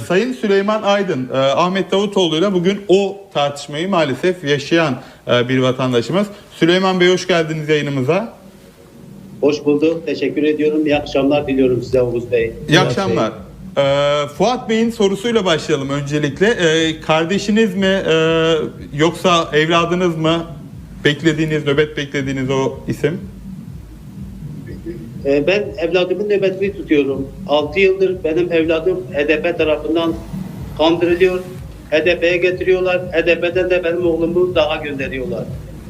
Sayın Süleyman Aydın, e, Ahmet Davutoğlu'yla bugün o tartışmayı maalesef yaşayan e, bir vatandaşımız. Süleyman Bey hoş geldiniz yayınımıza. Hoş bulduk. Teşekkür ediyorum. İyi akşamlar diliyorum size Oğuz Bey. İyi akşamlar. E, Fuat Bey'in sorusuyla başlayalım öncelikle. Kardeşiniz mi e, yoksa evladınız mı beklediğiniz, nöbet beklediğiniz o isim? Ee, ben evladımın nöbetini tutuyorum. 6 yıldır benim evladım HDP tarafından kandırılıyor. HDP'ye getiriyorlar. HDP'den de benim oğlumu daha gönderiyorlar.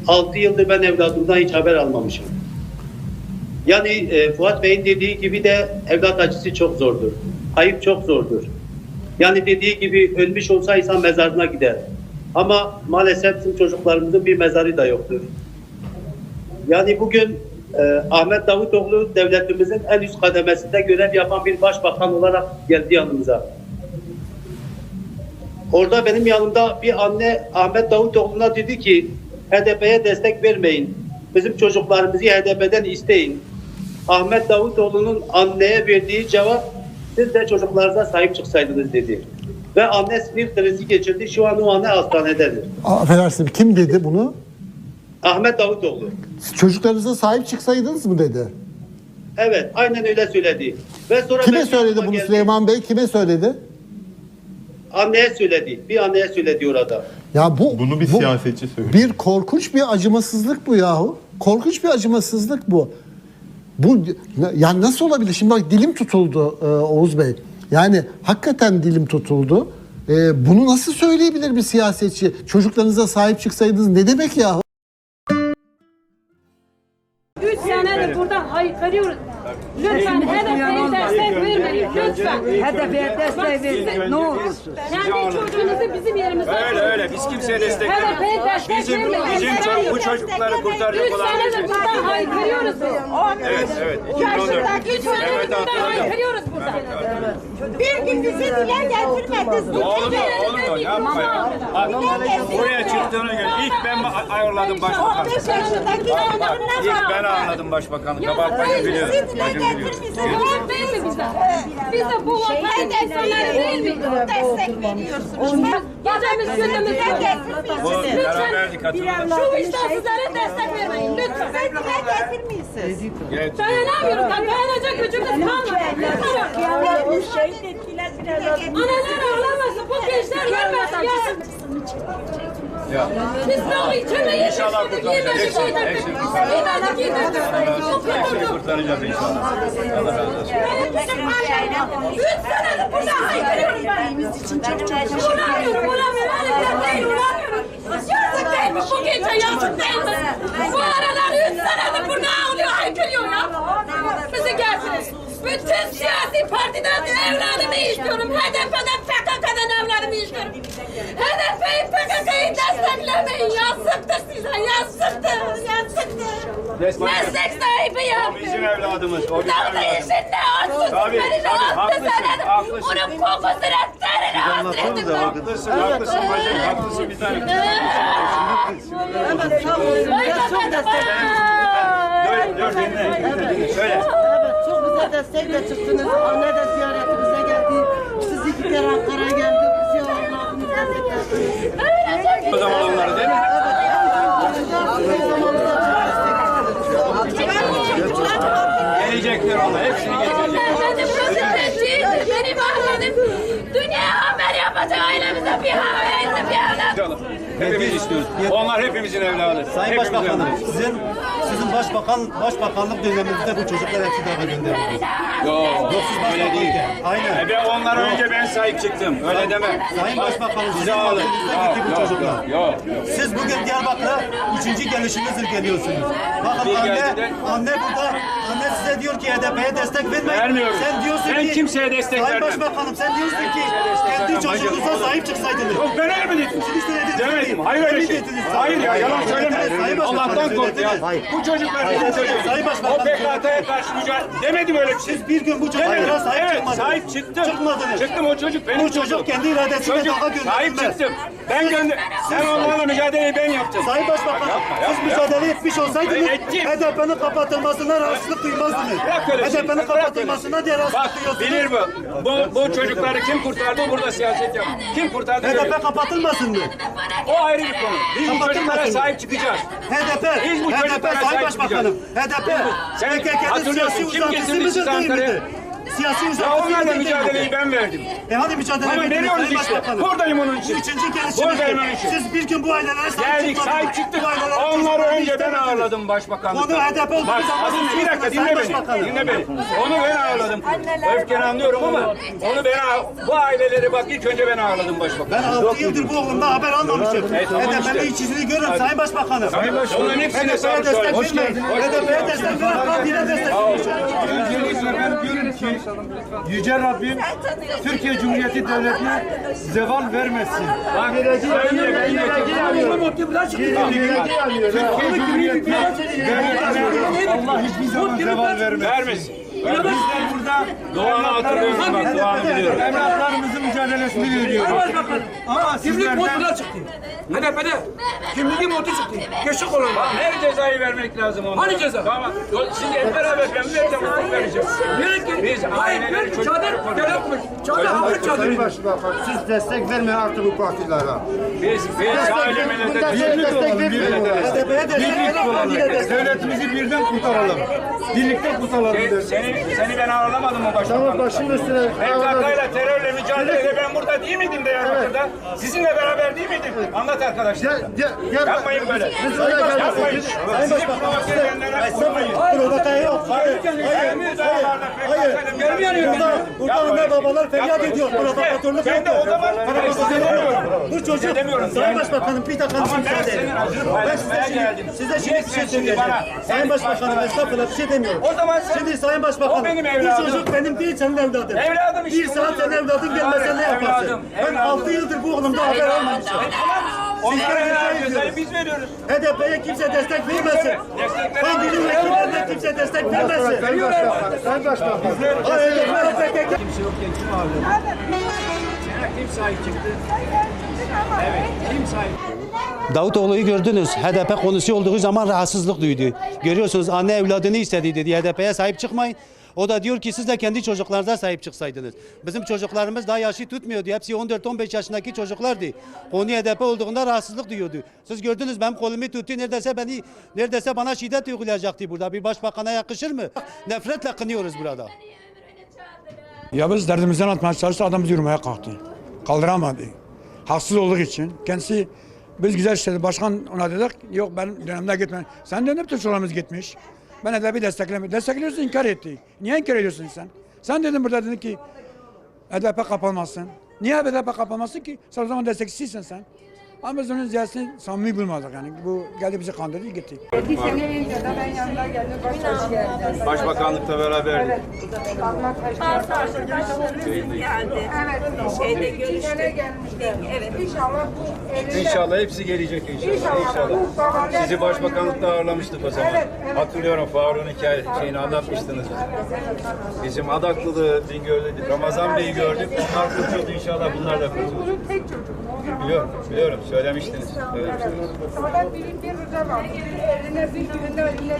6 yıldır ben evladımdan hiç haber almamışım. Yani e, Fuat Bey'in dediği gibi de evlat acısı çok zordur. Kayıp çok zordur. Yani dediği gibi ölmüş olsa insan mezarına gider. Ama maalesef bizim çocuklarımızın bir mezarı da yoktur. Yani bugün e, Ahmet Davutoğlu devletimizin en üst kademesinde görev yapan bir başbakan olarak geldi yanımıza. Orada benim yanımda bir anne Ahmet Davutoğlu'na dedi ki HDP'ye destek vermeyin. Bizim çocuklarımızı HDP'den isteyin. Ahmet Davutoğlu'nun anneye verdiği cevap siz de çocuklarınıza sahip çıksaydınız dedi. Ve anne sinir krizi geçirdi. Şu an o anne hastanededir. Affedersin kim dedi bunu? Ahmet Davutoğlu. Çocuklarınıza sahip çıksaydınız mı dedi. Evet, aynen öyle söyledi. Ve sonra Kime söyledi bunu geldi. Süleyman Bey? Kime söyledi? Anneye söyledi. Bir anneye söyledi orada. Ya bu Bunu bir bu siyasetçi söylüyor. bir korkunç bir acımasızlık bu yahu. Korkunç bir acımasızlık bu. Bu yani nasıl olabilir? Şimdi bak dilim tutuldu e, Oğuz Bey. Yani hakikaten dilim tutuldu. E, bunu nasıl söyleyebilir bir siyasetçi? Çocuklarınıza sahip çıksaydınız ne demek yahu? HDP'ye destek verin. Ne olursun. Kendi çocuğunuzu bizim yerimizde Öyle öyle biz kimseye destek vermiyoruz. destek Bizim, vermeyin. bizim ço- bu çocukları kurtaracak Üç olan senedir biziz. burada haykırıyoruz. Evet evet 2014. Üç senedir Evet burada hatırladım. haykırıyoruz. Bir gün bizi dile getirmediniz. Olur mu olur mu yapma ya. Buraya çıktığına göre ilk ben ayarladım başbakanı. 15 yaşındaki oğlanına İlk ben ayarladım başbakanı. Kabahat bacı biliyorum. Bizi dile Bacım biliyor. getirmişsiniz. Doğru değil mi bize? Bize bu vatanın insanları değil mi? Destek veriyorsunuz. Gecemiz. Bu getirmişsiniz. hatırladım. Şu vicdansızlara destek vermeyin lütfen. Bizi dile getirmişsiniz. Ya, Dayanacak gücümüz kalmadı. Analar ağlamasın, bu gençler vermesin ya. Biz ne içinde İnşallah kurtaracağız. yedirdik, Hepsini, yedirdik. hepsini kurtaracağız. Hepsini yorulduk. kurtaracağız inşallah. Allah razı olsun. Üç senedir burada haykırıyorum ben. Uğramıyorum, uğramıyorum. Hareket değil, uğramıyorum. Yazık değil mi bu gece, yazık değil mi? Bu aralar üç senedir burada haykırıyor ya. Bizi getirin. Bütün siyasi partiden evladımı istiyorum. HDP'den PKK'dan evladımı istiyorum. HDP'yi PKK'yı desteklemeyin. Yazıktır size, yazıktır, yazıktır. Meslek sahibi yaptı. Bizim evladımız. O bizim Dalga evladımız. işinde arsız Tabii, beni de tabii, haklısın, haklısın. Onun kokusunu etlerini hasretim ben. Haklısın, haklısın bacım, haklısın bir tane. Dur, dur dinle. Söyle. Çok bize destekle çıktınız. Anne de ziyaretimize geldi. Siz iki kere Ankara'ya geldi. Biz ya Allah'ımız desteklediniz. O zaman onları değil mi? Gelecekler onlar, hepsini getirecekler. Benim gözüm benim ağladım. Dünya haber yapacak ailemize bir haber, bir evlat. Hepimiz istiyoruz. Onlar hepimizin evladı. Sayın Başbakanım, sizin başbakan başbakanlık döneminizde bu çocuklar daha gönderildi. Yok, öyle değil. Aynen. E ben onlara önce ben sahip çıktım. Öyle deme. Sayın Başbakanım, sizin alın. vakitinizde gitti bu Yok, çocuklar. yok, yok. Siz bugün Diyarbakır'a üçüncü gelişinizdir geliyorsunuz. Bakın Bir anne, geldi de- anne burada, size diyor ki HDP'ye destek vermeyin. Vermiyorum. Sen diyorsun Ben ki, kimseye destek Sayın vermem. Başbakanım sen diyorsun ki kendi çocuğunuza sahip çıksaydınız. Yok ben öyle mi dedim? Siz söylediniz. Demedim. Hayır öyle şey. Dediniz. Hayır ya yalan söyleme. Allah'tan kork ya. Bu çocuklar. Sayın Başbakanım, O PKK'ya karşı mücadele demedim öyle bir şey. Siz bir gün bu çocuklara sahip Evet çıkmadınız. sahip çıktım. Çıkmadınız. Çıktım o çocuk benim Bu çocuk kendi iradesiyle daha gönderilmez. sahip çıktım. Ben gönder. Sen onlarla mücadeleyi ben yaptım. Sayın Başbakan, siz mücadele etmiş olsaydınız. HDP'nin kapatılmasına rahatsızlık duymaz mı? Bırak öyle şey. HDP'nin kapatılmasına diye rast Bak tutuyorsunuz. bilir bu. Bu, bu çocukları kim kurtardı? Burada siyaset yap. Kim kurtardı? HDP kapatılmasın mı? O ayrı bir konu. Biz bu çocuklara sahip çıkacağız. HDP, Biz bu HDP Sayın Başbakanım. HDP, Sen PKK'nın siyasi kim uzantısı mıdır değil midir? Siyasi Ya uzantısı onlarla mücadeleyi ben verdim. E hadi mücadele Ama edin veriyoruz Sayın işte. Başbakanım. Buradayım onun için. Üçüncü gelişiniz. Buradayım onun için. Siz bir gün bu ailelere sahip Geldik çıkmadınız. sahip çıktık. Bu ailelere Onları çocuklarını önce ben istemediniz. ağırladım başbakanlıkta. Onu HDP olduğu Bak zaman bir dakika dinle Sayın beni. Başbakanım. Dinle beni. Onu ben ağırladım. Öfkeni anlıyorum ama onu ben ağ- bu aileleri bak ilk önce ben ağırladım başbakan. Ben 6 yıldır bu oğlumdan haber almamışım. Evet, tamam HDP'nin işte. iç yüzünü görün Sayın Başbakanım. Sayın Başbakanım, Bunların hepsine HDP'ye sağlık destek söyle. Hoş vermeyin. HDP'ye destek verin. Kandile destek verin. Öncelikle ben diyorum ki Yüce Rabbim Türkiye Cumhuriyeti Devleti'ne zeval vermesin. De Türkiye Cumhuriyeti Devleti'ne Allah hiçbir zaman zeval vermesin. vermesin. Bizler burada Doğan'ı hatırlıyorsun bak Doğan'ı biliyorum. evlatlarımızın mücadelesini veriyoruz. Ama sizlerden çıktı. HDP'de kimliği modu çıktı. Geçik olan. Her cezayı vermek lazım onlara. Hani ceza? Tamam. Şimdi hep beraber ben bir de mutluluk vereceğiz. Nereye Biz aileleri Hayır, çocukları çadır, gerekmiş. Çadır, hafif çadır. Başbakan siz destek vermeyin artık bu partilere. Biz, biz olalım, birlik olalım. HDP'ye destek destek Devletimizi birden kurtaralım. Birlikte kurtaralım Seni, seni, ben ağırlamadım mı başbakan? Tamam başım üstüne. PKK ile terörle mücadelede ben burada değil miydim Diyarbakır'da? Sizinle beraber değil miydim? Anlat arkadaşlar. Gel, gel, gel. Yapmayın böyle. Yapmayın. Sizi provoke edenlere vurmayın. Provokaya yok. Hayır. Hayır. Hayır. 'yla Burada, burada anne babalar feryat ediyor. Provokatörlük Ben de o zaman Provokatörlük demiyorum. Bu çocuk. Sayın Başbakanım bir dakika müsaade edin. Ben size şimdi, size şimdi bir şey söyleyeceğim. Sayın Başbakanım estağfurullah bir şey demiyorum. O zaman sen- Şimdi Sayın Başbakanım. Bu çocuk benim değil senin evladın. Evladım işte, Bir saat senin evladın gelmese ne yaparsın? Ben. 6 yıldır bu oğlumda haber almamışım. Onlara biz veriyoruz. HDP'ye kimse destek vermesin. Kandil'in vekillerine kimse destek vermesin. Sayın Başbakan, Sayın Başbakan. Hayır, HDP Kim sahip çıktı? Evet, kim sahip Davutoğlu'yu gördünüz. HDP konusu olduğu zaman rahatsızlık duydu. Görüyorsunuz anne evladını istedi dedi. HDP'ye sahip çıkmayın. O da diyor ki siz de kendi çocuklarınıza sahip çıksaydınız. Bizim çocuklarımız daha yaşı tutmuyordu. Hepsi 14-15 yaşındaki çocuklardı. Konu HDP olduğunda rahatsızlık duyuyordu. Siz gördünüz benim kolumu tuttu. Neredeyse beni neredeyse bana şiddet uygulayacaktı burada. Bir başbakana yakışır mı? Nefretle kınıyoruz burada. Ya biz derdimizden atmaya çalıştı adam yürümeye kalktı. Kaldıramadı. Haksız olduğu için. Kendisi biz güzel işledi. Başkan ona dedik yok ben dönemde gitmem. Sen de bütün çocuklarımız gitmiş. Ben HDP'yi desteklemiyorum. Destekliyorsun inkar etti. Niye inkar ediyorsun sen? Sen dedin burada dedin ki HDP kapanmasın. Niye HDP kapanmasın ki? Sen o zaman destekçisisin sen. Ama biz onun ziyaretini samimi bulmadık yani. Bu geldi bizi kandırdı gitti. Bir sene önce de ben yanında geldim. Başka geldim. Başbakanlıkta beraberdik. Bazı arkadaşlarımız geldi. Evet. Şeyde görüştük. Evet. İnşallah bu elinde. İnşallah hepsi gelecek inşallah. İnşallah. Sizi başbakanlıkta ağırlamıştık o zaman. Hatırlıyorum Faruk'un hikaye şeyini anlatmıştınız. Bizim Adaklı'da, Bingöl'de Ramazan Bey'i gördük. Onlar kurtuldu inşallah bunlar da kurtulur. Bunun tek çocuğu. Biliyorum, biliyorum. Söylemiştiniz. Söylemiştiniz. Sonra biri bir rıza var. Eline bir günde eline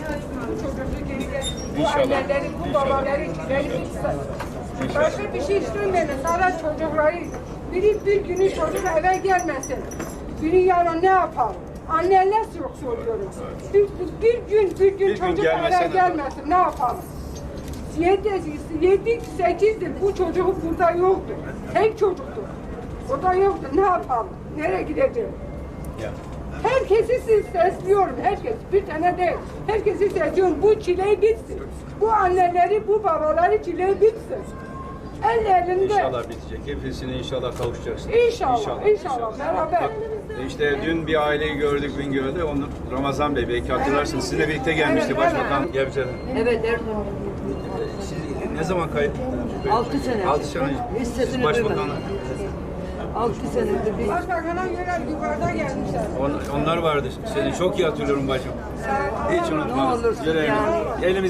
bu çocuğu geri getirsin. Bu anneleri, bu babaları bitsin. Başka bir şey istemiyorum. Sadece çocukları. Biri bir günü çocuk eve gelmesin. Biri yarın ne yapar? Anneler yok soruyorum. Bir, bir gün bir gün Bir gün çocuk gelmese eve gelmesin. Ne yapalım? Yedi, yedi, sekizdir. Bu çocuk burada yoktu. Tek çocuktu. Burada yoktu. Ne yapalım? nereye gideceğim? Ya. Herkesi siz sesliyorum, herkes bir tane değil. Herkesi sesliyorum, bu çile bitsin. Bu anneleri, bu babaları çile bitsin. Ellerinde. İnşallah bitecek, hepsini inşallah kavuşacaksınız. İnşallah, inşallah, inşallah, beraber. İşte dün bir aileyi gördük, gün gördü. Onu Ramazan Bey belki hatırlarsınız. Sizinle birlikte gelmişti evet, Başbakan evet. Gebze'den. Evet, Erdoğan. Siz ne zaman kayıttınız? 6 sene. 6 sene. Siz başbakanla 6 senedir bir... Başbakan'a yerel yukarıda gelmişler. On, onlar vardı. Seni çok iyi hatırlıyorum bacım. Hiç unutmam. Ne olursun Yüreğim. ya. Elimizde